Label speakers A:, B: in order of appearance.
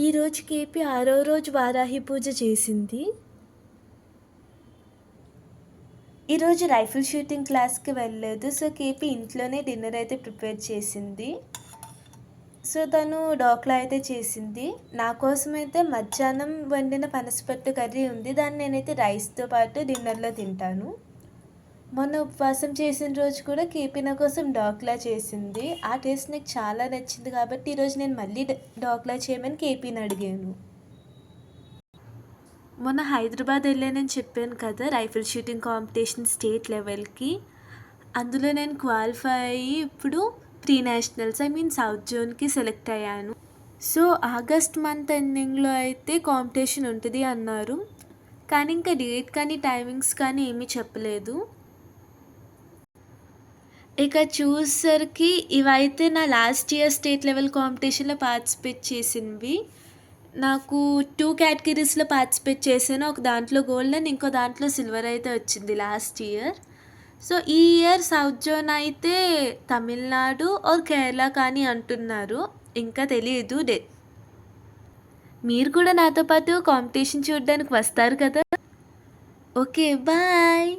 A: ఈరోజు కేపీ ఆరో రోజు వారాహి పూజ చేసింది. ఈరోజు రైఫిల్ షూటింగ్ క్లాస్కి వెళ్ళలేదు. సో కేపీ ఇంట్లోనే డిన్నర్ అయితే ప్రిపేర్ చేసింది. సో తను డోక్లా అయితే చేసింది. నా కోసం అయితే మధ్యాహ్నం వండిన పనసపట్టు కర్రీ ఉంది. దాన్ని నేనైతే రైస్తో పాటు డిన్నర్లో తింటాను. మొన్న ఉపవాసం చేసిన రోజు కూడా కేపిన కోసం డాక్లా చేసింది. ఆ టేస్ట్ నాకు చాలా నచ్చింది కాబట్టి ఈరోజు నేను మళ్ళీ డాక్లా చేయమని కేపీని అడిగాను. మొన్న హైదరాబాద్ వెళ్ళానని చెప్పాను కదా రైఫిల్ షూటింగ్ కాంపిటీషన్ స్టేట్ లెవెల్కి. అందులో నేను క్వాలిఫై అయ్యి ఇప్పుడు pre nationals I mean south జోన్కి select అయ్యాను. సో ఆగస్ట్ మంత్ ఎండింగ్లో అయితే కాంపిటీషన్ ఉంటుంది అన్నారు. కానీ ఇంకా డేట్ కానీ టైమింగ్స్ కానీ ఏమీ చెప్పలేదు. ఇక చూసేసరికి ఇవైతే నా లాస్ట్ ఇయర్ స్టేట్ లెవెల్ కాంపిటీషన్లో పార్టిసిపేట్ చేసినవి నాకు టూ కేటగిరీస్లో పార్టిసిపేట్ చేశాను. ఒక దాంట్లో గోల్డ్ అండ్ ఇంకో దాంట్లో సిల్వర్ అయితే వచ్చింది లాస్ట్ ఇయర్. సో ఈ ఇయర్ సౌత్ జోన్ అయితే తమిళనాడు ఆర్ కేరళ కానీ అంటున్నారు. ఇంకా తెలియదు డే. మీరు కూడా నాతో పాటు కాంపిటీషన్ చూడడానికి వస్తారు కదా. Okay bye.